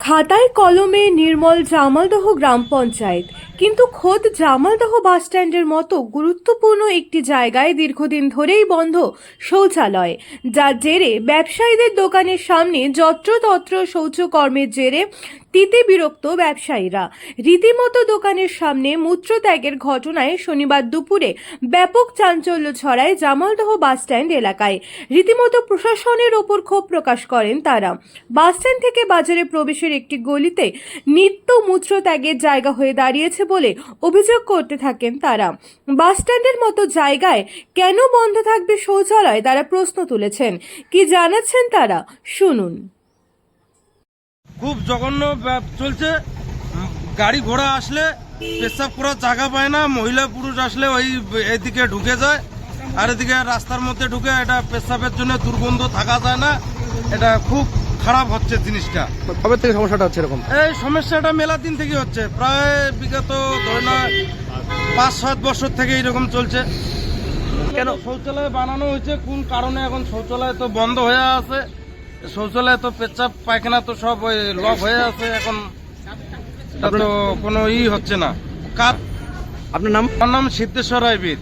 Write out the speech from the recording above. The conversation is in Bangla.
খাতায় কলমে নির্মল জামালদহ গ্রাম পঞ্চায়েত। কিন্তু খোদ জামালদহ বাসস্ট্যান্ডের মতো গুরুত্বপূর্ণ একটি জায়গায় দীর্ঘদিন ধরেই বন্ধ শৌচালয়। যার জেরে ব্যবসায়ীদের দোকানের সামনে যত্রতত্র শৌচকর্মের জেরে তিতে বিরক্ত ব্যবসায়ীরা। রীতিমতো দোকানের সামনে মূত্রত্যাগের ঘটনায় শনিবার দুপুরে ব্যাপক চাঞ্চল্য ছড়ায় জামালদহ বাসস্ট্যান্ড এলাকায়। রীতিমতো প্রশাসনের ওপর ক্ষোভ প্রকাশ করেন তারা। বাসস্ট্যান্ড থেকে বাজারে প্রবেশের একটি গলিতে নিত্য মূত্রত্যাগের জায়গা হয়ে দাঁড়িয়েছে বলে অভিযোগ করতে থাকেন তারা। বাসস্ট্যান্ডের মতো জায়গায় কেন বন্ধ থাকবে শৌচালয় তারা প্রশ্ন তুলেছেন। কি জানাচ্ছেন তারা? শুনুন। খুব জঘন্য চলছে। গাড়ি ঘোড়া আসলে পেশাব করার জায়গা পায় না। মহিলা পুরুষ আসলে ওই এদিকে ঢুকে যায়। আর এদিকে রাস্তার মধ্যে ঢুকে এটা পেশাবের জন্য দুর্গন্ধ থাকা যায় না। এটা খুব খারাপ হচ্ছে জিনিসটা। কবে থেকে সমস্যাটা হচ্ছে এরকম? এই সমস্যাটা মেলা দিন থেকে হচ্ছে। প্রায় বিগত ধরে না পাঁচ সাত বছর থেকে এইরকম চলছে। কেন? শৌচালয় বানানো হয়েছে কোন কারণে? এখন শৌচালয় তো বন্ধ হয়ে আছে। শৌচালয় তো পেচ্ছাপ পায়খানা তো সব ওই লক হয়ে আছে এখন। তা কোনো ই হচ্ছে না। কার আপনার নাম? আমার নাম সিদ্ধেশ্বর রায়বীর।